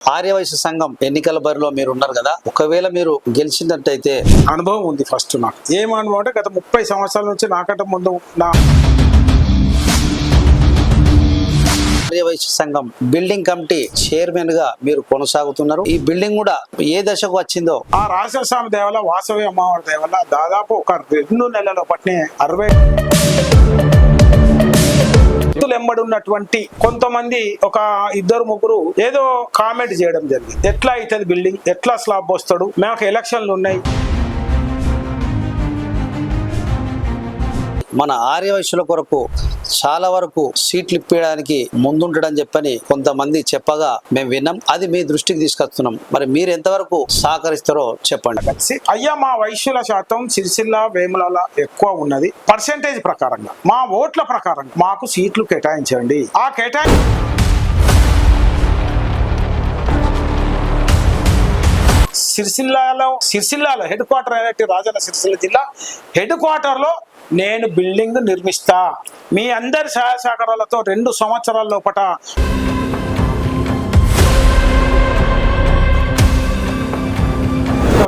ఆర్యవైశ్య సంఘం ఎన్నికల బరిలో మీరు ఉన్నారు కదా ఒకవేళ మీరు గెలిచినట్టయితే అనుభవం ఉంది ఫస్ట్ నాకు. ఏం అనుభవం అంటే గత ముప్పై సంవత్సరాల నుంచి నాకంటే ముందు నా ఆర్యవైశ్య సంఘం బిల్డింగ్ కమిటీ చైర్మన్గా మీరు కొనసాగుతున్నారు. ఈ బిల్డింగ్ కూడా ఏ దశకు వచ్చిందో? ఆ రాజస్వామి దేవల వాసవి అమ్మవారి దేవల దాదాపు ఒక రెండు నెలల పట్టిన అరవై ఎంబడి ఉన్నటువంటి కొంతమంది ఒక ఇద్దరు ముగ్గురు ఏదో కామెంట్ చేయడం జరిగింది. ఎట్లా అవుతుంది బిల్డింగ్? ఎట్లా స్లాబ్ వస్తాడు? మాకు ఎలక్షన్లు ఉన్నాయి. మన ఆర్యవైశ్యుల కొరకు చాలా వరకు సీట్లు ఇప్పించడానికి ముందుంటాడని చెప్పని కొంతమంది చెప్పగా మేము విన్నాం. అది మీ దృష్టికి తీసుకొస్తున్నాం. మరి మీరు ఎంతవరకు సహకరిస్తారో చెప్పండి. కలిసి అయ్యా మా వైశ్యుల శాతం సిరిసిల్ల వేముల ఎక్కువ ఉన్నది. పర్సెంటేజ్ ప్రకారంగా మా ఓట్ల ప్రకారంగా మాకు సీట్లు కేటాయించండి. ఆ కేటాయి సిరిసిల్లాలో సిరిసిల్లాలో హెడ్ క్వార్టర్ అయినట్టు రాజన్న సిరిసిల్ల జిల్లా హెడ్ క్వార్టర్లో నేను బిల్డింగ్ నిర్మిస్తా. మీ అందరి సహాయ సహకారాలతో రెండు సంవత్సరాల లోపట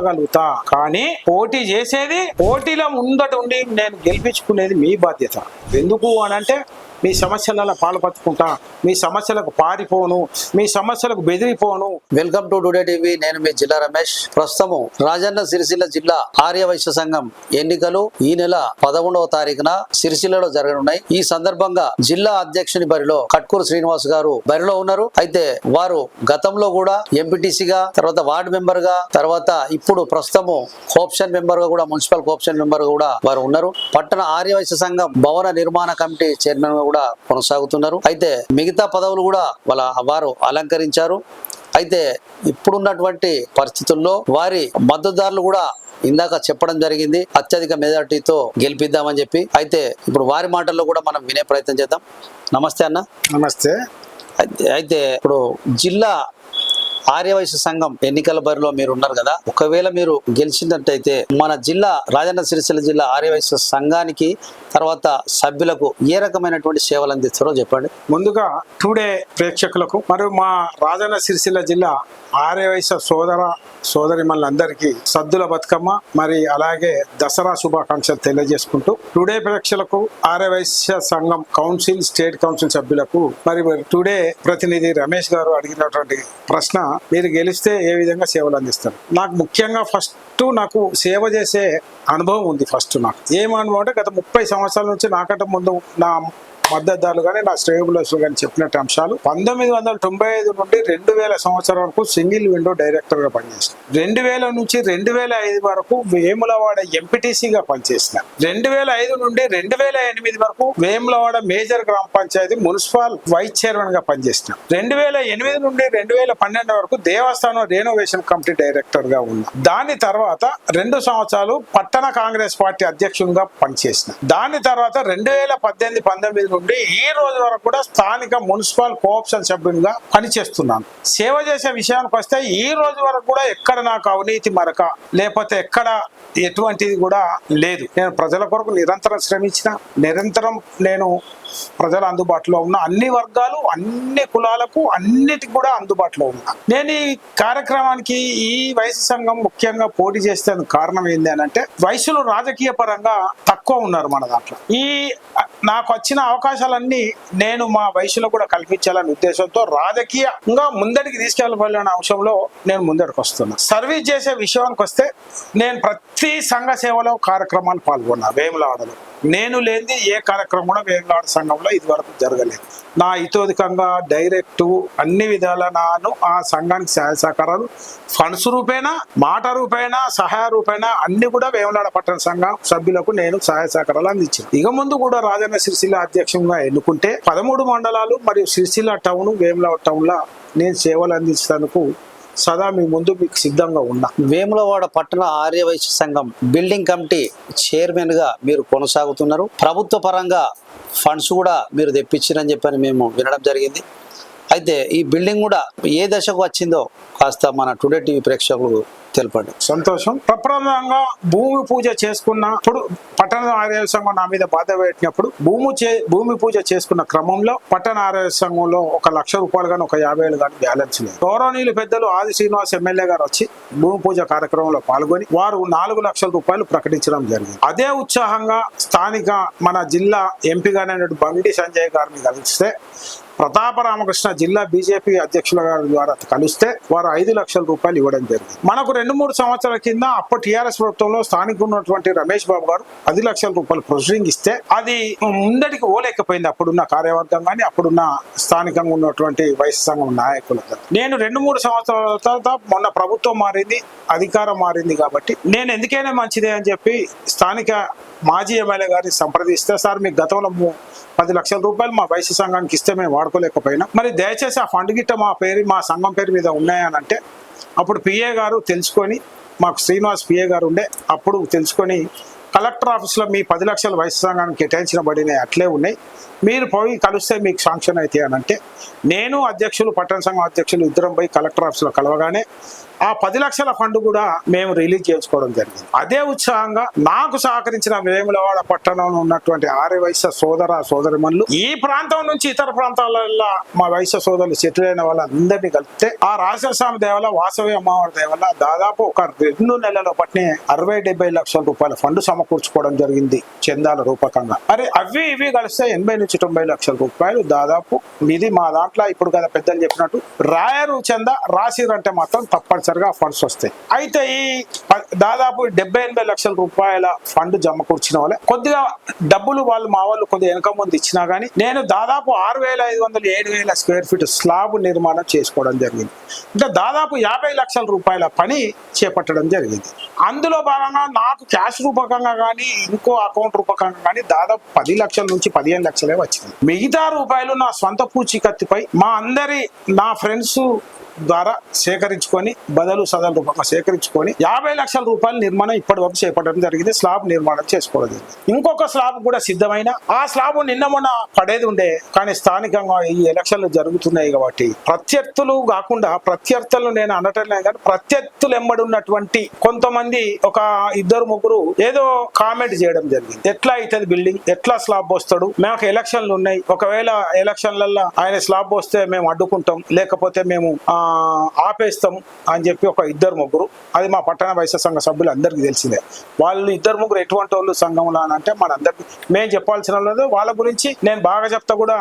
గలుగుతా కానీ పోటీ చేసేది పోటీలో ముందట ఉండి నేను గెలిపించుకునేది మీ బాధ్యత. ఎందుకు అని అంటే మీ సమస్యలలో పాల్పంచుకుంటా మీ సమస్యలకు పారిపోను మీ సమస్యలకు బెదిరిపోను. Welcome to today TV. నేను మీ జిల్లా రమేష్. ప్రస్తుతము రాజన్న సిరిసిల్ల జిల్లా ఆర్య వైశ్య సంఘం ఎన్నికలు ఈ నెల పదకొండవ తారీఖున సిరిసిల్లలో జరగనున్నాయి. ఈ సందర్భంగా జిల్లా అధ్యక్షుని బరిలో కట్కూరు శ్రీనివాస్ గారు బరిలో ఉన్నారు. అయితే వారు గతంలో కూడా ఎంపీటీసీగా తర్వాత వార్డు మెంబర్గా తర్వాత ఇప్పుడు ప్రస్తుతము కోప్షన్ మెంబర్గా కూడా మున్సిపల్ కోప్షన్ మెంబర్ కూడా వారు ఉన్నారు. పట్టణ ఆర్య వైశ్య సంఘం భవన నిర్మాణ కమిటీ చైర్మన్గా కూడా కొనసాగుతున్నారు. అయితే మిగతా పదవులు కూడా వాళ్ళ వారు అలంకరించారు. అయితే ఇప్పుడున్నటువంటి పరిస్థితుల్లో వారి మద్దతుదారులు కూడా ఇందాక చెప్పడం జరిగింది అత్యధిక మెజార్టీతో గెలిపిద్దామని చెప్పి. అయితే ఇప్పుడు వారి మాటల్లో కూడా మనం వినే ప్రయత్నం చేద్దాం. నమస్తే అన్న. నమస్తే. అయితే- అయితే ఇప్పుడు జిల్లా ఆర్యవైశ్య సంఘం ఎన్నికల బరిలో మీరు ఉన్నారు కదా. ఒకవేళ మీరు గెలిచినట్టయితే మన జిల్లా రాజన్న సిరిసిల్ల జిల్లా ఆర్యవైశ్య సంఘానికి తర్వాత సభ్యులకు ఏ రకమైనటువంటి సేవలు అందిస్తారో చెప్పండి. ముందుగా టుడే ప్రేక్షకులకు మరియు మా రాజన్న సిరిసిల్ల జిల్లా ఆర్యవైశ్య సోదర సోదరి మనందరికీ సద్దుల బతుకమ్మ మరి అలాగే దసరా శుభాకాంక్షలు తెలియజేసుకుంటూ టుడే ప్రేక్షకులకు ఆర్యవైశ్య సంఘం కౌన్సిల్ స్టేట్ కౌన్సిల్ సభ్యులకు మరి టుడే ప్రతినిధి రమేష్ గారు అడిగినటువంటి ప్రశ్న మీరు గెలిస్తే ఏ విధంగా సేవలు అందిస్తారు? నాకు ముఖ్యంగా ఫస్ట్ నాకు సేవ చేసే అనుభవం ఉంది ఫస్ట్ నాకు. ఏం అనుభవం అంటే గత ముప్పై సంవత్సరాల నుంచి నాకంటే ముందు నా మద్దతుదారులు కానీ నా శ్రేయబులసులు కానీ చెప్పినట్టు అంశాలు. పంతొమ్మిది వందల తొంభై ఐదు నుండి రెండు వేల సంవత్సరం వరకు సింగిల్ విండో డైరెక్టర్గా పనిచేసిన రెండు వేల నుంచి రెండు వేల ఐదు వరకు వేములవాడ ఎంపీటీసీగా పనిచేసిన రెండు వేల ఐదు నుండి రెండు వేల ఎనిమిది వరకు వేములవాడ మేజర్ గ్రామ పంచాయతీ మున్సిపల్ వైస్ చైర్మన్గా పనిచేసిన రెండు వేల ఎనిమిది నుండి రెండు వేల పన్నెండు వరకు దేవస్థానం రెనోవేషన్ కమిటీ డైరెక్టర్గా ఉన్నా. దాని తర్వాత రెండు సంవత్సరాలు పట్టణ కాంగ్రెస్ పార్టీ అధ్యక్షునిగా పనిచేసిన దాని తర్వాత రెండు వేల పద్దెనిమిది పంతొమ్మిది నుండి ఈ రోజు వరకు కూడా స్థానిక మున్సిపల్ కోఆప్షన్ సభ్యునిగా పనిచేస్తున్నాను. సేవ చేసే విషయానికి వస్తే ఈ రోజు వరకు కూడా ఎక్కడ నాకు అవినీతి మరక లేకపోతే ఎక్కడ ఎటువంటిది కూడా లేదు. నేను ప్రజల కొరకు నిరంతరం శ్రమించిన నిరంతరం నేను ప్రజల అందుబాటులో ఉన్న అన్ని వర్గాలు అన్ని కులాలకు అన్నిటికి కూడా అందుబాటులో ఉన్నా. నేను ఈ కార్యక్రమానికి ఈ వయసు సంఘం ముఖ్యంగా పోటీ చేస్తే కారణం ఏంది అని అంటే వయసులు రాజకీయ పరంగా తక్కువ ఉన్నారు మన దాంట్లో. ఈ నాకు వచ్చిన అవకాశాలన్నీ నేను మా వయసులో కూడా కల్పించాలనే ఉద్దేశంతో రాజకీయంగా ముందడికి తీసుకెళ్ళాలనే అంశంలో నేను ముందడికి వస్తున్నా. సర్వీస్ చేసే విషయానికి వస్తే నేను ప్రతి సంఘ సేవలో కార్యక్రమాలు పాల్గొన్నా వేములవాడలో. నేను లేనిది ఏ కార్యక్రమం కూడా వేములాడ సంఘంలో ఇది వరకు జరగలేదు. నా ఇతోధికంగా డైరెక్ట్ అన్ని విధాల నాను ఆ సంఘానికి సహాయ సహకారాలు ఫండ్స్ రూపేణా మాట రూపేణా సహాయ రూపేణా అన్ని కూడా వేములాడ పట్టణ సంఘం సభ్యులకు నేను సహాయ సహకారాలు అందించాను. ఇక ముందు కూడా రాజన్న సిరిసిల్ల అధ్యక్షంగా ఎన్నుకుంటే పదమూడు మండలాలు మరియు సిరిసిల్ల టౌన్ వేములాడ టౌన్ లా నేను సేవలు అందించడానికి సదా మీ ముందు మీకు సిద్ధంగా ఉన్నా. వేములవాడ పట్టణ ఆర్యవైశ్య సంఘం బిల్డింగ్ కమిటీ చైర్మన్గా మీరు కొనసాగుతున్నారు. ప్రభుత్వ పరంగా ఫండ్స్ కూడా మీరు తెప్పించారని చెప్పని మేము వినడం జరిగింది. అయితే ఈ బిల్డింగ్ కూడా ఏ దశకు వచ్చిందో కాస్త మన టుడే టీవీ ప్రేక్షకులు తెలపండి. సంతోషం. ప్రప్రదంగా భూమి పూజ చేసుకున్నప్పుడు పట్టణ ఆరోగ్య సంఘం నా మీద బాధ పెట్టినప్పుడు భూమి చే భూమి పూజ చేసుకున్న క్రమంలో పట్టణ ఆరోగ్య సంఘంలో ఒక లక్ష రూపాయలు కానీ ఒక యాభై వేలు కానీ బ్యాలెన్స్ లేదు. గౌరవనీయులు పెద్దలు ఆది శ్రీనివాస్ ఎమ్మెల్యే గారు వచ్చి భూమి పూజ కార్యక్రమంలో పాల్గొని వారు నాలుగు లక్షల రూపాయలు ప్రకటించడం జరిగింది. అదే ఉత్సాహంగా స్థానిక మన జిల్లా ఎంపీగానే బండి సంజయ్ గారిని కలిస్తే ప్రతాప రామకృష్ణ జిల్లా బీజేపీ అధ్యక్షుల గారి ద్వారా కలిస్తే వారు ఐదు లక్షల రూపాయలు ఇవ్వడం జరిగింది. మనకు రెండు మూడు సంవత్సరాల కింద అప్పటి టీఆర్ఎస్ ప్రభుత్వంలో స్థానిక ఉన్నటువంటి రమేష్ బాబు గారు పది లక్షల రూపాయలు ప్రొసీడింగ్ ఇస్తే అది ముందడికి ఓలేకపోయింది. అప్పుడున్న కార్యవర్గం కానీ అప్పుడున్న స్థానికంగా ఉన్నటువంటి వైఎస్ సంఘం నాయకులు నేను రెండు మూడు సంవత్సరాల తర్వాత మొన్న ప్రభుత్వం మారింది అధికారం మారింది కాబట్టి నేను ఎందుకైనా మంచిదే అని చెప్పి స్థానిక మాజీ ఎమ్మెల్యే గారిని సంప్రదిస్తే సార్ మీకు గతంలో పది లక్షల రూపాయలు మా వైశ్య సంఘానికి ఇస్తే మేము వాడుకోలేకపోయినా. మరి దయచేసి ఆ ఫండ్ గిట్ట మా పేరు మా సంఘం పేరు మీద ఉన్నాయని అంటే అప్పుడు పిఏ గారు తెలుసుకొని మాకు శ్రీనివాస్ పిఏ గారు ఉండే అప్పుడు తెలుసుకొని కలెక్టర్ ఆఫీస్లో మీ పది లక్షల వైశ్య సంఘానికి కేటాయించిన అట్లే ఉన్నాయి. మీరు పోయి కలిస్తే మీకు శాంక్షన్ అయితే అని అంటే నేను అధ్యక్షులు పట్టణ సంఘం అధ్యక్షులు ఇద్దరం పోయి కలెక్టర్ ఆఫీస్లో కలవగానే ఆ పది లక్షల ఫండ్ కూడా మేము రిలీజ్ చేసుకోవడం జరిగింది. అదే ఉత్సాహంగా నాకు సహకరించిన వేములవాడ పట్టణంలో ఉన్నటువంటి ఆర్య వైశ్య సోదర సోదరిమన్లు ఈ ప్రాంతం నుంచి ఇతర ప్రాంతాలలో మా వయసు సోదరులు సెటిల్ అయిన వాళ్ళందరినీ కలిపితే ఆ రాజస్వామి దేవల వాసవి అమ్మవారి దేవల దాదాపు ఒక రెండు నెలల పట్టినే అరవై డెబ్బై లక్షల రూపాయల ఫండ్ సమకూర్చుకోవడం జరిగింది చందాల రూపకంగా. మరి అవి ఇవి కలిస్తే ఎనభై నుంచి తొంభై లక్షల రూపాయలు దాదాపు ఇది మా దాంట్లో ఇప్పుడు కదా పెద్దలు చెప్పినట్టు రాయరు చెంద రాసిరంటే మాత్రం తప్పనిసరిగా ఫండ్స్ వస్తాయి. అయితే ఈ ప- దాదాపు డెబ్బై ఎనభై లక్షల రూపాయల ఫండ్ జమ కూర్చిన వాళ్ళే. కొద్దిగా డబ్బులు వాళ్ళు మా వాళ్ళు కొద్దిగా వెనక ముందు ఇచ్చినా గానీ నేను దాదాపు ఆరు వేల ఐదు వందలు ఏడు వేల స్క్వేర్ ఫీట్ స్లాబ్ నిర్మాణం చేసుకోవడం జరిగింది. అంటే దాదాపు యాభై లక్షల రూపాయల పని చేపట్టడం జరిగింది. అందులో భాగంగా నాకు క్యాష్ రూపకంగా కానీ ఇంకో అకౌంట్ రూపకంగా కానీ దాదాపు పది లక్షల నుంచి పదిహేను లక్షలే వచ్చింది. మిగతా రూపాయలు నా స్వంత పూచీకత్తుపై మా అందరి నా ఫ్రెండ్స్ ద్వారా సేకరించుకొని బదులు సదల రూపంగా సేకరించుకొని యాభై లక్షల రూపాయల నిర్మాణం ఇప్పటి వరకు చేపట్టడం జరిగింది. స్లాబ్ నిర్మాణం చేసుకోవడం జరిగింది. ఇంకొక స్లాబ్ కూడా సిద్ధమైన. ఆ స్లాబ్ నిన్న మొన్న పడేది ఉండే కానీ స్థానికంగా ఈ ఎలక్షన్లు జరుగుతున్నాయి కాబట్టి ప్రత్యర్థులు కాకుండా ప్రత్యర్థులు నేను అనటం లేదు కానీ ప్రత్యర్థులు ఎంబడి ఉన్నటువంటి కొంతమంది ఒక ఇద్దరు ముగ్గురు ఏదో కామెంట్ చేయడం జరిగింది. ఎట్లా అవుతుంది బిల్డింగ్? ఎట్లా స్లాబ్ వస్తాడు మాకు ఎలక్షన్లు ఉన్నాయి. ఒకవేళ ఎలక్షన్లలో ఆయన స్లాబ్ వస్తే మేము అడ్డుకుంటాం. లేకపోతే మేము ఆ, ఆపేస్తాం అని చెప్పి ఒక ఇద్దరు ముగ్గురు. అది మా పట్టణ వైశ్య సంఘ సభ్యులు అందరికీ తెలిసిందే. వాళ్ళు ఇద్దరు ముగ్గురు ఎటువంటి వాళ్ళు సంఘంలో అని అంటే మనందరికి మేము చెప్పాల్సిన వాళ్ళ గురించి నేను బాగా చెప్తా కూడా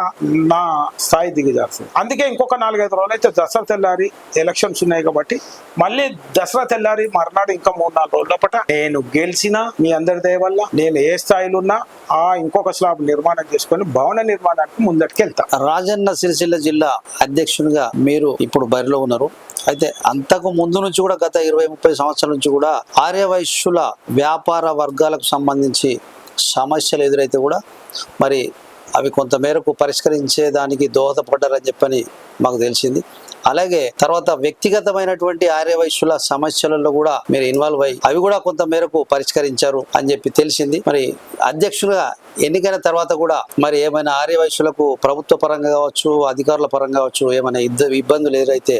నా స్థాయి దిగజారుతుంది అందుకే ఇంకొక నాలుగైదు రోజులు అయితే దసరా తెల్లారి ఎలక్షన్స్ ఉన్నాయి కాబట్టి మళ్ళీ దసరా తెల్లారి మర్నాడు ఇంకా మూడు నాలుగు రోజుల పట నేను గెలిచిన మీ అందరి దయ వల్ల నేను ఏ స్థాయిలో ఉన్నా ఆ ఇంకొక స్లాబ్ నిర్మాణం చేసుకొని భవన నిర్మాణానికి ముందటికి వెళ్తా రాజన్న సిరిసిల్ల జిల్లా అధ్యక్షునిగా మీరు ఇప్పుడు బరిలో ఉన్నారు. అయితే అంతకు ముందు నుంచి కూడా గత ఇరవై ముప్పై సంవత్సరాల నుంచి కూడా ఆర్యవైశ్యుల వ్యాపార వర్గాలకు సంబంధించి సమస్యలు ఎదురైతే కూడా మరి అవి కొంత మేరకు పరిష్కరించే దానికి దోహదపడ్డారని చెప్పని మాకు తెలిసింది. అలాగే తర్వాత వ్యక్తిగతమైనటువంటి ఆర్యవైశ్యుల సమస్యలలో కూడా మీరు ఇన్వాల్వ్ అయ్యి అవి కూడా కొంత మేరకు పరిష్కరించారు అని చెప్పి తెలిసింది. మరి అధ్యక్షులుగా ఎన్నికైన తర్వాత కూడా మరి ఏమైనా ఆర్యవైశ్యులకు ప్రభుత్వ పరంగా కావచ్చు అధికారుల పరంగా కావచ్చు ఏమైనా ఇబ్బందులు ఎదురైతే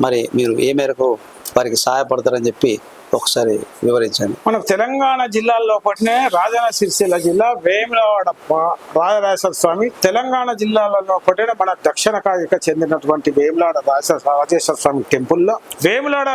మరి మీరు ఏ మేరకు వారికి సహాయపడతారని చెప్పి ఒకసారి వివరించండి. మన తెలంగాణ జిల్లాల్లో పట్టినే రాజన్న సిరిసిల్ల జిల్లా వేములవాడ రాజరాజేశ్వర స్వామి. తెలంగాణ జిల్లాలలో పట్టిన మన దక్షిణ కాగిక చెందినటువంటి వేములాడ రాజేశ్వర స్వామి టెంపుల్లో. వేములాడ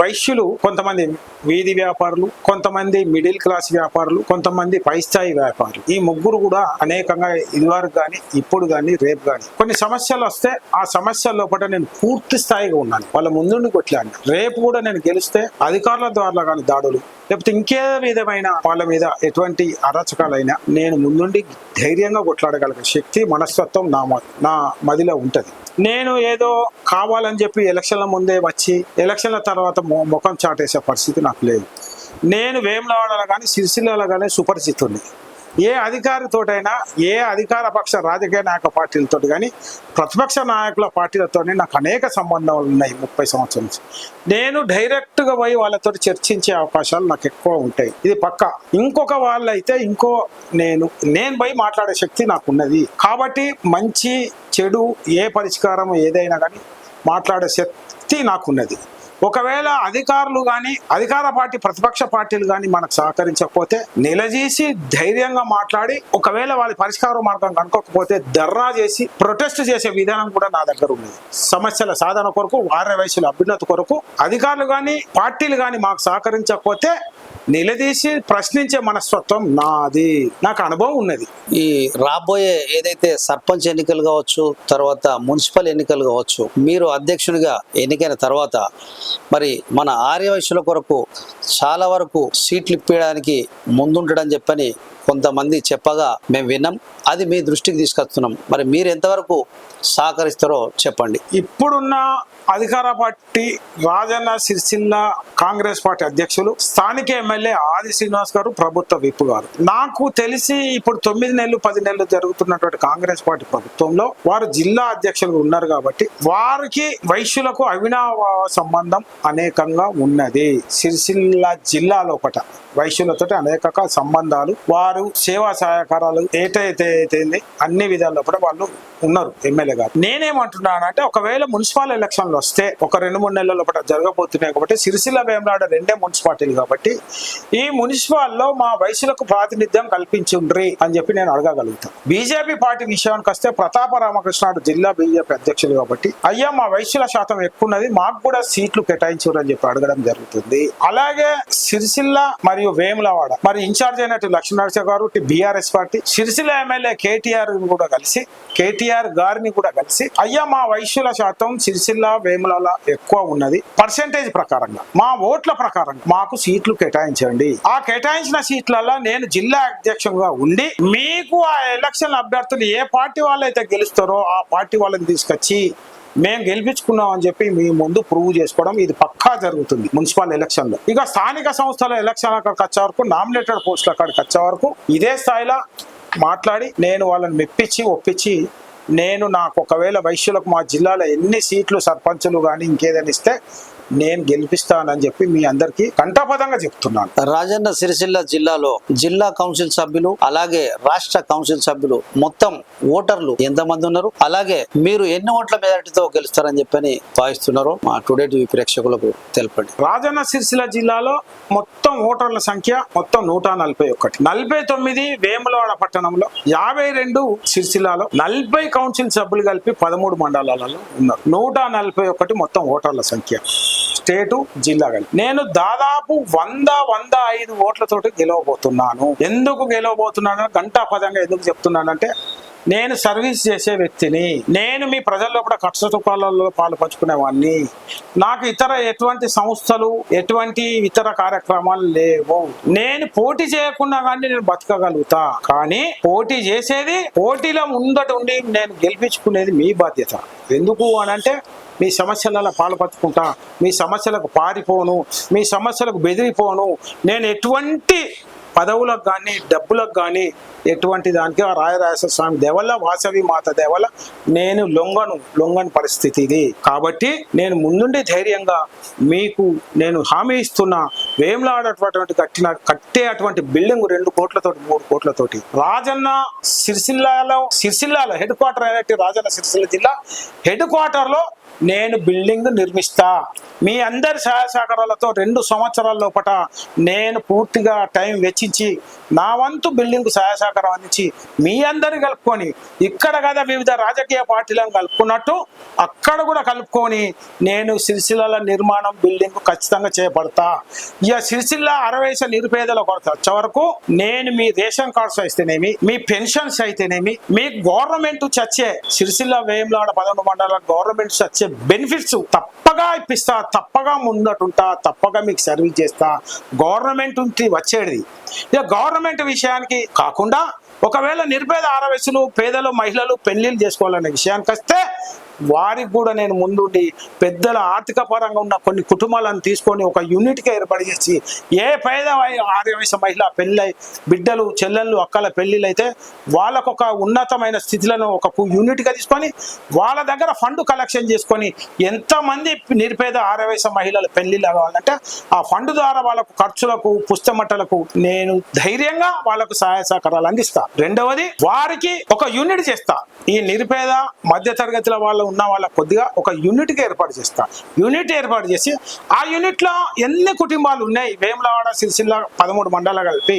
వైశ్యులు కొంతమంది వీధి వ్యాపారులు కొంతమంది మిడిల్ క్లాస్ వ్యాపారులు కొంతమంది పై స్థాయి వ్యాపారులు. ఈ ముగ్గురు కూడా అనేకంగా ఇదివరకు కానీ ఇప్పుడు కానీ రేపు కానీ కొన్ని సమస్యలు వస్తే ఆ సమస్యల లోపల నేను పూర్తి స్థాయిగా ఉన్నాను వాళ్ళ ముందుండి కొట్లాడిన. రేపు కూడా నేను గెలిస్తే అధికారుల ద్వారా కానీ దాడులు లేకపోతే ఇంకే విధమైన వాళ్ళ మీద ఎటువంటి అరాచకాలైనా నేను ముందుండి ధైర్యంగా కొట్లాడగలిగే శక్తి మనస్తత్వం నా మ- నా మదిలో ఉంటుంది. నేను ఏదో కావాలని చెప్పి ఎలక్షన్ల ముందే వచ్చి ఎలక్షన్ల తర్వాత మొ- ముఖం చాటేసే పరిస్థితి నాకు లేదు. నేను వేములవాడలో కానీ సిరిసిల్లలో కానీ సుపరిచితుడిని. ఏ అధికారితోటైనా ఏ అధికార పక్ష రాజకీయ నాయక పార్టీలతో కానీ ప్రతిపక్ష నాయకుల పార్టీలతో నాకు అనేక సంబంధాలు ఉన్నాయి ముప్పై సంవత్సరాల నుంచి. నేను డైరెక్ట్గా పోయి వాళ్ళతో చర్చించే అవకాశాలు నాకు ఎక్కువ ఉంటాయి. ఇది పక్క. ఇంకొక వాళ్ళైతే ఇంకో నేను నేను పోయి మాట్లాడే శక్తి నాకు ఉన్నది కాబట్టి మంచి చెడు ఏ పరిష్కారం ఏదైనా కానీ మాట్లాడే శక్తి నాకున్నది. ఒకవేళ అధికారులు కానీ అధికార పార్టీ ప్రతిపక్ష పార్టీలు కానీ మనకు సహకరించకపోతే నిలదీసి ధైర్యంగా మాట్లాడి ఒకవేళ వాళ్ళ పరిష్కార మార్గం కనుక్కోకపోతే ధర్నా చేసి ప్రొటెస్ట్ చేసే విధానం కూడా నా దగ్గర ఉన్నది. సమస్యల సాధన కొరకు వార్య వయసుల అభ్యున్నతి కొరకు అధికారులు కానీ పార్టీలు కానీ మాకు సహకరించకపోతే నిలదీసి ప్రశ్నించే మనస్తత్వం నాది. నాకు అనుభవం ఉన్నది. ఈ రాబోయే ఏదైతే సర్పంచ్ ఎన్నికలు కావచ్చు తర్వాత మున్సిపల్ ఎన్నికలు కావచ్చు మీరు అధ్యక్షునిగా ఎన్నికైన తర్వాత మరి మన ఆర్యవైశ్యుల కొరకు చాలా వరకు సీట్లు ఇప్పించడానికి ముందుంటాడని చెప్పని కొంతమంది చెప్పగా మేము విన్నాం. అది మీ దృష్టికి తీసుకొస్తున్నాం. మరి మీరు ఎంతవరకు సహకరిస్తారో చెప్పండి. ఇప్పుడున్న అధికార పార్టీ రాజన్న సిరిసిల్ల కాంగ్రెస్ పార్టీ అధ్యక్షులు స్థానిక ఎమ్మెల్యే ఆది శ్రీనివాస్ గారు ప్రభుత్వ విప్ గారు. నాకు తెలిసి ఇప్పుడు తొమ్మిది నెలలు పది నెలలు జరుగుతున్నటువంటి కాంగ్రెస్ పార్టీ ప్రభుత్వంలో వారు జిల్లా అధ్యక్షులు ఉన్నారు కాబట్టి వారికి వైశ్యులకు అవినావ సంబంధం అనేకంగా ఉన్నది. సిరిసిల్ల జిల్లాలో ఒకట వైశ్యులతో అనేక సంబంధాలు. వారు సేవా సహకారాలు ఏటైతే అయితే అన్ని విధాల్లో కూడా వాళ్ళు ఉన్నారు ఎమ్మెల్యే గారు. నేనేమంటున్నానంటే ఒకవేళ మున్సిపల్ ఎలక్షన్లు వస్తే ఒక రెండు మూడు నెలల లోపల జరగబోతున్నాయి కాబట్టి సిరిసిల్ల వేమలాడ రెండే మున్సిపాలిటీలు కాబట్టి ఈ మున్సిపాల్లో మా వయసులకు ప్రాతినిధ్యం కల్పించుండ్రి అని చెప్పి నేను అడగగలుగుతాను బీజేపీ పార్టీ విషయానికి వస్తే ప్రతాప రామకృష్ణుడు జిల్లా బీజేపీ అధ్యక్షులు కాబట్టి అయ్యా మా వయసుల శాతం ఎక్కువ ఉన్నది మాకు కూడా సీట్లు కేటాయించురు అని చెప్పి అడగడం జరుగుతుంది. అలాగే సిరిసిల్ల మరియు వేములవాడ మరి ఇన్ఛార్జ్ అయినట్టు లక్ష్మీనరసింహ గారు BRS party Sircilla MLA KTR కూడా కలిసి కేటీఆర్ గారిని కూడా కలిసి అయ్యా మా వైశ్యుల శాతం సిరిసిల్ల వేములాల ఎక్కువ ఉన్నది. పర్సెంటేజ్ ప్రకారంగా మా ఓట్ల ప్రకారంగా మాకు సీట్లు కేటాయించండి. ఆ కేటాయించిన సీట్లలో నేను జిల్లా అధ్యక్షంగా ఉండి మీకు ఆ ఎలక్షన్ అభ్యర్థులు ఏ పార్టీ వాళ్ళైతే గెలుస్తారో ఆ పార్టీ వాళ్ళని తీసుకొచ్చి మేము గెలిపించుకున్నాం అని చెప్పి మీ ముందు ప్రూవ్ చేసుకోవడం ఇది పక్కా జరుగుతుంది మున్సిపల్ ఎలక్షన్లో ఇక స్థానిక సంస్థల ఎలక్షన్ అక్కడికి వచ్చే వరకు నామినేటెడ్ పోస్టులు అక్కడికి వచ్చే వరకు ఇదే స్థాయిలో మాట్లాడి నేను వాళ్ళని మెప్పించి ఒప్పించి నేను నాకు ఒకవేళ వైశ్యులకు మా జిల్లాలో ఎన్ని సీట్లు సర్పంచులు కానీ ఇంకేదైనా ఇస్తే నేను గెలిపిస్తానని చెప్పి మీ అందరికీ కంఠపదంగా చెప్తున్నాను. రాజన్న సిరిసిల్ల జిల్లాలో జిల్లా కౌన్సిల్ సభ్యులు అలాగే రాష్ట్ర కౌన్సిల్ సభ్యులు మొత్తం ఓటర్లు ఎంతమంది ఉన్నారు? అలాగే మీరు ఎన్ని ఓట్ల మెజారిటీతో గెలుస్తారని చెప్పని భావిస్తున్నారో మా టుడే టీవీ ప్రేక్షకులకు తెలపండి. రాజన్న సిరిసిల్ల జిల్లాలో మొత్తం ఓటర్ల సంఖ్య మొత్తం నూట నలభై ఒకటి. నలభై తొమ్మిది వేములవాడ పట్టణంలో యాభై రెండు సిరిసిల్లాలో నలభై కౌన్సిల్ సభ్యులు కలిపి పదమూడు మండలాలలో ఉన్నారు. నూట నలభై ఒకటి మొత్తం ఓటర్ల సంఖ్య. స్టేటు జిల్లా కలిపి నేను దాదాపు వంద వంద ఐదు ఓట్లతోటి గెలవబోతున్నాను. ఎందుకు గెలవబోతున్నాను? గంటా పదంగా ఎందుకు చెప్తున్నానంటే నేను సర్వీస్ చేసే వ్యక్తిని నేను మీ ప్రజల్లో కూడా కష్ట సుఖాలలో పాలు పంచుకునేవాడిని నాకు ఇతర ఎటువంటి సంస్థలు ఎటువంటి ఇతర కార్యక్రమాలు లేవు. నేను పోటీ చేయకుండా కానీ నేను బతకగలుగుతా. కానీ పోటీ చేసేది పోటీలో ముందట ఉండి నేను గెలిపించుకునేది మీ బాధ్యత. ఎందుకు అని అంటే మీ సమస్యలలో పాల్పంచుకుంటా మీ సమస్యలకు పారిపోను మీ సమస్యలకు బెదిరిపోను. నేను ఎటువంటి పదవులకు కానీ డబ్బులకు కానీ ఎటువంటి దానికి ఆ రాయరాజేశ్వర స్వామి దేవల్ల వాసవి మాత దేవల్ల నేను లొంగను లొంగని పరిస్థితి ఇది. కాబట్టి నేను ముందుండి ధైర్యంగా మీకు నేను హామీ ఇస్తున్న వేములాడేటటువంటి కట్టిన కట్టే అటువంటి బిల్డింగ్ రెండు కోట్లతోటి మూడు కోట్లతోటి. రాజన్న సిరిసిల్లాలో సిరిసిల్లాలో హెడ్ క్వార్టర్ అయినట్టు రాజన్న సిరిసిల్ల జిల్లా హెడ్ క్వార్టర్లో నేను బిల్డింగ్ నిర్మిస్తా. మీ అందరి సహాయ సహకారాలతో రెండు సంవత్సరాల లోపట నేను పూర్తిగా టైం వెచ్చించి నా వంతు బిల్డింగ్ సహాయ సహకారం అందించి మీ అందరిని కలుపుకొని ఇక్కడ కదా వివిధ రాజకీయ పార్టీలను కలుపుకున్నట్టు అక్కడ కూడా కలుపుకొని నేను సిరిసిల్ల నిర్మాణం బిల్డింగ్ ఖచ్చితంగా చేపడతా. ఇక సిరిసిల్ల అరవై నిరుపేదల కొరత వచ్చే వరకు నేను మీ రేషన్ కార్డ్స్ అయితేనేమి మీ పెన్షన్స్ అయితేనేమి మీ గవర్నమెంట్ చచ్చే సిరిసిల్ల వేములాడ పదకొండు మండల గవర్నమెంట్ చచ్చే బెనిఫిట్స్ తప్పగా ఇప్పిస్తా తప్పగా ముందటుంటా తప్పగా మీకు సర్వీస్ చేస్తా. గవర్నమెంట్ నుంచి వచ్చేది. ఇక గవర్నమెంట్ విషయానికి కాకుండా ఒకవేళ నిర్భేద ఆరవయసులు పేదలు మహిళలు పెళ్ళిళ్ళు చేసుకోవాలనే విషయానికి వస్తే వారికి కూడా నేను ముందుండి పెద్దల ఆర్థిక పరంగా ఉన్న కొన్ని కుటుంబాలను తీసుకొని ఒక యూనిట్గా ఏర్పాటు చేసి ఏ పేద వయ- వయసు మహిళ పెళ్ళై బిడ్డలు చెల్లెళ్ళు అక్కల పెళ్ళిళ్ళు అయితే వాళ్ళకు ఒక ఉన్నతమైన స్థితిలను ఒక యూనిట్గా తీసుకొని వాళ్ళ దగ్గర ఫండ్ కలెక్షన్ చేసుకొని ఎంతమంది నిరుపేద ఆర్య వయసు మహిళల పెళ్ళిళ్ళు కావాలంటే ఆ ఫండ్ ద్వారా వాళ్ళకు ఖర్చులకు పుస్తమట్టలకు నేను ధైర్యంగా వాళ్ళకు సహాయ సహకారాలు అందిస్తా. రెండవది వారికి ఒక యూనిట్ చేస్తా. ఈ నిరుపేద మధ్యతరగతిలో వాళ్ళు ఉన్న వాళ్ళ కొద్దిగా ఒక యూనిట్గా ఏర్పాటు చేస్తా. యూనిట్ ఏర్పాటు చేసి ఆ యూనిట్లో ఎన్ని కుటుంబాలు ఉన్నాయి? వేములవాడ సిరిసిల్ల పదమూడు మండలాలు కలిపి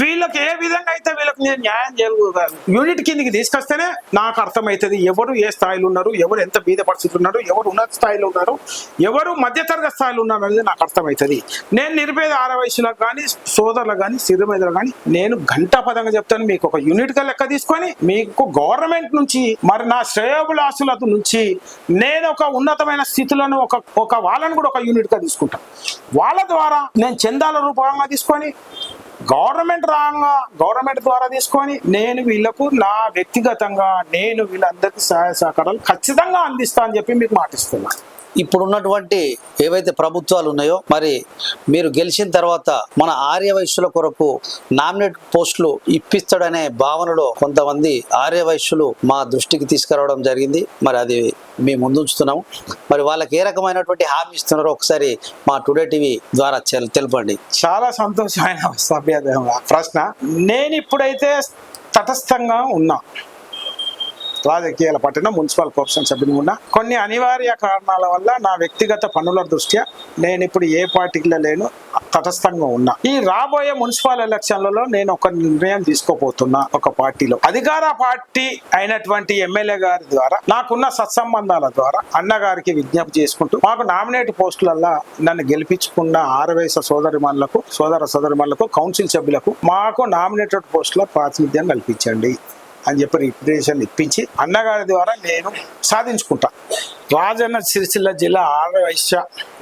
వీళ్ళకి ఏ విధంగా అయితే వీళ్ళకి నేను న్యాయం జరుగుతాను యూనిట్ కిందికి తీసుకొస్తేనే నాకు అర్థమవుతుంది. ఎవరు ఏ స్థాయిలో ఉన్నారు? ఎవరు ఎంత బీద పరిస్థితులు ఉన్నారు? ఎవరు ఉన్నత స్థాయిలో ఉన్నారు? ఎవరు మధ్యతరగతి స్థాయిలో ఉన్నారు అనేది నాకు అర్థమవుతుంది. నేను నిర్భేద ఆరవయసులకు కానీ సోదరులకు కానీ సిరిమేదలు కానీ నేను గంటా పదంగా చెప్తాను. మీకు ఒక యూనిట్గా లెక్క తీసుకొని మీకు గవర్నమెంట్ నుంచి మరి నా శ్రేయోభిలాసుల నుంచి నేను ఒక ఉన్నతమైన స్థితులను ఒక ఒక వాళ్ళని కూడా ఒక యూనిట్గా తీసుకుంటాను వాళ్ళ ద్వారా నేను చందాల రూపంగా తీసుకొని గవర్నమెంట్ రాగా గవర్నమెంట్ ద్వారా తీసుకొని నేను వీళ్ళకు నా వ్యక్తిగతంగా నేను వీళ్ళందరికీ సహాయ సహకారాలు ఖచ్చితంగా అందిస్తా అని చెప్పి మీకు మాటిస్తున్నా. ఇప్పుడున్నటువంటి ఏవైతే ప్రభుత్వాలు ఉన్నాయో మరి మీరు గెలిచిన తర్వాత మన ఆర్య వైశ్యుల కొరకు నామినేట్ పోస్టులు ఇప్పిస్తాడనే భావనలో కొంతమంది ఆర్య వైశ్యులు మా దృష్టికి తీసుకురావడం జరిగింది. మరి అది మేము ముందుంచుతున్నాము మరి వాళ్ళకి ఏ రకమైనటువంటి హామీ ఇస్తున్నారో ఒకసారి మా టుడే టీవీ ద్వారా తెలపండి. చాలా సంతోషమైన ప్రశ్న. నేను ఇప్పుడైతే తటస్థంగా ఉన్నా. రాజకీయాల పట్టిన మున్సిపల్ కార్పొరేషన్ సభ్యుని ఉన్నా. కొన్ని అనివార్య కారణాల వల్ల నా వ్యక్తిగత పనుల దృష్ట్యా నేను ఇప్పుడు ఏ పార్టీలో లేను తటస్థంగా ఉన్నా. ఈ రాబోయే మున్సిపల్ ఎలక్షన్లలో నేను ఒక నిర్ణయం తీసుకోపోతున్నా ఒక పార్టీలో. అధికార పార్టీ అయినటువంటి ఎమ్మెల్యే గారి ద్వారా నాకున్న సత్సంబంధాల ద్వారా అన్నగారికి విజ్ఞప్తి చేసుకుంటూ మాకు నామినేట్ పోస్టులల్లా నన్ను గెలిపించుకున్న ఆరవేశ సోదరిమణులకు సోదర సోదరిమణులకు కౌన్సిల్ సభ్యులకు మాకు నామినేటెడ్ పోస్టుల ప్రాతినిధ్యం కల్పించండి. అని చెప్పి రిప్యుటేషన్ ఇప్పించి అన్నగారి ద్వారా నేను సాధించుకుంటా. రాజన్న సిరిసిల్ల జిల్లా ఆర్య వైశ్య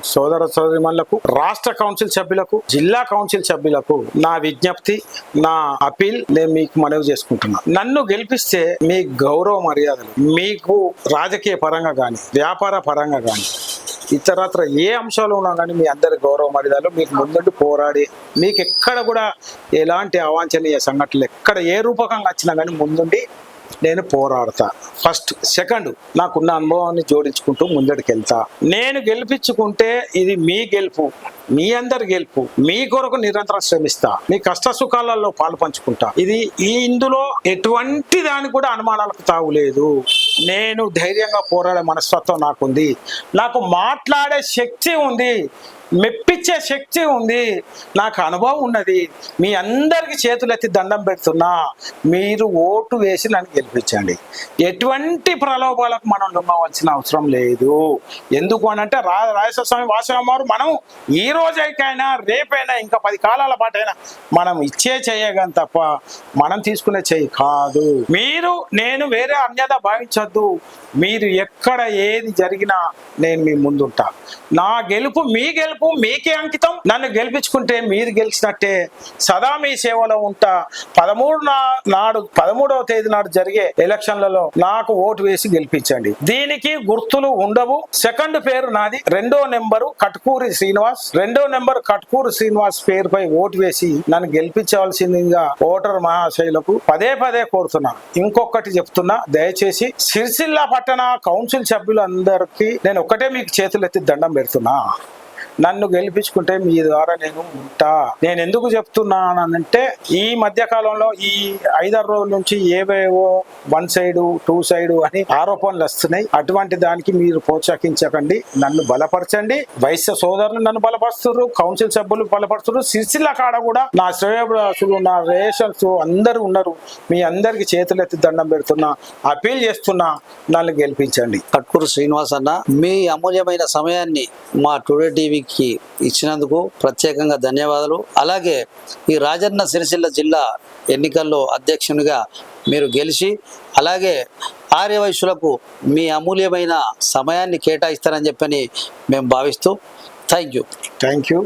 సోదర సోదరిమణులకు రాష్ట్ర కౌన్సిల్ సభ్యులకు జిల్లా కౌన్సిల్ సభ్యులకు నా విజ్ఞప్తి నా అపీల్ నేను మీకు మనవి చేసుకుంటున్నా. నన్ను గెలిపిస్తే మీ గౌరవ మర్యాదలు మీకు రాజకీయ పరంగా కానీ వ్యాపార పరంగా కానీ ఇతరత్ర ఏ అంశాలు ఉన్నా కానీ మీ అందరి గౌరవ మర్యాదలు మీకు ముందుండి పోరాడి మీకు ఎక్కడ కూడా ఎలాంటి అవాంఛనీయ సంఘటనలు ఎక్కడ ఏ రూపకంగా వచ్చినా కానీ ముందుండి నేను పోరాడతా. ఫస్ట్ సెకండ్ నాకున్న అనుభవాన్ని జోడించుకుంటూ ముందడికి వెళ్తా నేను గెలిపించుకుంటే ఇది మీ గెలుపు మీ అందరి గెలుపు మీ కొరకు నిరంతరం శ్రమిస్తా. మీ కష్ట సుఖాలలో పాలు పంచుకుంటా. ఇది ఈ ఇందులో ఎటువంటి దాని కూడా అనుమానాలకు తావులేదు నేను ధైర్యంగా పోరాడే మనస్తత్వం నాకుంది. నాకు మాట్లాడే శక్తి ఉంది. మెప్పించే శక్తి ఉంది. నాకు అనుభవం ఉన్నది. మీ అందరికి చేతులెత్తి దండం పెడుతున్నా. మీరు ఓటు వేసి నన్ను గెలిపించండి. ఎటువంటి ప్రలోభాలకు మనం లొంగవలసిన అవసరం లేదు. ఎందుకు అని అంటే రా రాజేశ్వర స్వామి వాసవారు మనం ఈ రోజైకైనా రేపైనా ఇంకా పది కాలాల పాటైనా మనం ఇచ్చే చేయగాని తప్ప మనం తీసుకునే చేయి కాదు. మీరు నేను వేరే అన్యత భావించొద్దు. మీరు ఎక్కడ ఏది జరిగినా నేను మీ ముందుంటా. నా గెలుపు మీ గెలుపు మీకే అంకితం. నన్ను గెలిపించుకుంటే మీరు గెలిచినట్టే. సదా మీ సేవలో ఉంటా. పదమూడు నా- నాడు పదమూడవ తేదీ నాడు జరిగే ఎలక్షన్లలో నాకు ఓటు వేసి గెలిపించండి. దీనికి గుర్తులు ఉండవు. సెకండ్ పేరు నాది. రెండో నెంబరు కట్కూరి శ్రీనివాస్. రెండో నెంబర్ కట్కూరి శ్రీనివాస్ పేరుపై ఓటు వేసి నన్ను గెలిపించవలసిందిగా ఓటర్ మహాశైలకు పదే పదే కోరుతున్నా. ఇంకొకటి చెప్తున్నా. దయచేసి సిరిసిల్ల పట్టణ కౌన్సిల్ సభ్యులందరికీ నేను ఒకటే మీకు చేతులు ఎత్తి దండం పెడుతున్నా నన్ను గెలిపించుకుంటే మీ ద్వారా నేను ఉంటా. నేను ఎందుకు చెప్తున్నానంటే ఈ మధ్య కాలంలో ఈ ఐదారు రోజుల నుంచి ఏవేవో వన్ సైడ్ టూ సైడ్ అని ఆరోపణలు వస్తున్నాయి. అటువంటి దానికి మీరు ప్రోత్సహించకండి నన్ను బలపరచండి. వైశ్య సోదరులు నన్ను బలపరుస్తున్నారు కౌన్సిల్ సభ్యులు బలపరుస్తున్నారు. సిరిసిల్ల కాడ కూడా నా శ్రేయసులు నా రేషన్స్ అందరూ ఉన్నారు. మీ అందరికి చేతులెత్తి దండం పెడుతున్నా అపీల్ చేస్తున్నా నన్ను గెలిపించండి. కట్కూరు శ్రీనివాస్ అన్న మీ అమూల్యమైన సమయాన్ని మా టుడే టీవీకి ఇచ్చినందుకు ప్రత్యేకంగా ధన్యవాదాలు. అలాగే ఈ రాజన్న సిరిసిల్ల జిల్లా ఎన్నికల్లో అధ్యక్షునిగా మీరు గెలిచి అలాగే ఆర్యవైశ్యులకు మీ అమూల్యమైన సమయాన్ని కేటాయిస్తారని చెప్పని మేము భావిస్తూ థ్యాంక్ యూ. Thank you.